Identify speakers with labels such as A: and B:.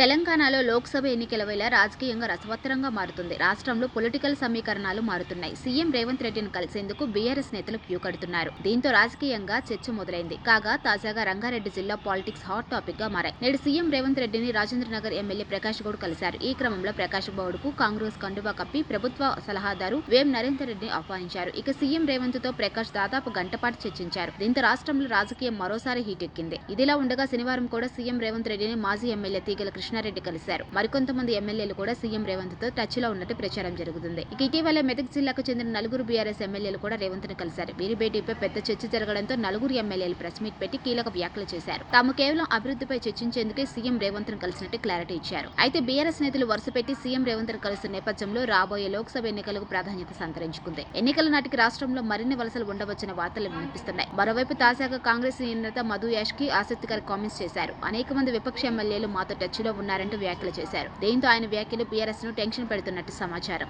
A: తెలంగాణలో లోక్సభ ఎన్నికల వేళ రాజకీయంగా రసవత్తరంగా మారుతుంది. రాష్ట్రంలో పొలిటికల్ సమీకరణాలు మారుతున్నాయి. సీఎం రేవంత్ రెడ్డిని కలిసేందుకు బీఆర్ఎస్ నేతలు క్యూ కడుతున్నారు. దీంతో రాజకీయంగా చర్చ మొదలైంది. కాగా తాజాగా రంగారెడ్డి జిల్లా పాలిటిక్స్ హాట్ టాపిక్గా మారాయి. నేడు సీఎం రేవంత్ రెడ్డిని రాజేంద్రనగర్ ఎమ్మెల్యే ప్రకాష్ గౌడ్ కలిశారు. ఈ క్రమంలో ప్రకాష్ గౌడ్కు కాంగ్రెస్ కండువా కప్పి ప్రభుత్వ సలహాదారు వేం నరేందర్ రెడ్డిని ఆహ్వానించారు. ఇక సీఎం రేవంత్తో ప్రకాష్ దాదాపు గంటపాటు చర్చించారు. దీంతో రాష్ట్రంలో రాజకీయం మరోసారి హీట్ ఎక్కింది ఇదిలా ఉండగా శనివారం కూడా సీఎం రేవంత్ రెడ్డిని మాజీ ఎమ్మెల్యే తీగల కృష్ణారెడ్డి కలిశారు. మరికొంతమంది ఎమ్మెల్యేలు కూడా సీఎం రేవంత్తో టచ్లో ఉన్నట్టు ప్రచారం జరుగుతుంది. ఇక ఇటీవల మెదక్ జిల్లాకు చెందిన నలుగురు బీఆర్ఎస్ ఎమ్మెల్యేలు కూడా రేవంత్ను కలిశారు. వీరి భేటీపై పెద్ద చర్చ జరగడంతో నలుగురు ఎమ్మెల్యేలు ప్రెస్ మీట్ పెట్టి కీలక వ్యాఖ్యలు చేశారు. తాము కేవలం అభివృద్ధిపై చర్చించేందుకే సీఎం రేవంత్ను కలిసినట్టు క్లారిటీ ఇచ్చారు. అయితే బీఆర్ఎస్ నేతలు వరుస పెట్టి సీఎం రేవంత్ను కలుస్తున్న నేపథ్యంలో రాబోయే లోక్సభ ఎన్నికలకు ప్రాధాన్యత సంతరించుకుంది. ఎన్నికల నాటికి రాష్ట్రంలో మరిన్ని వలసలు ఉండవచ్చని వార్తలు వినిపిస్తున్నాయి. మరోవైపు తాజాగా కాంగ్రెస్ నేత మధు యాష్కి ఆసక్తికర కామెంట్స్ చేశారు. అనేక మంది విపక్ష ఎమ్మెల్యేలు మాతో టచ్లో ఉన్నారంటూ వ్యాఖ్యలు చేశారు. దీంతో ఆయన వ్యాఖ్యలు బీఆర్ఎస్ను టెన్షన్ పెడుతున్నట్టు సమాచారం.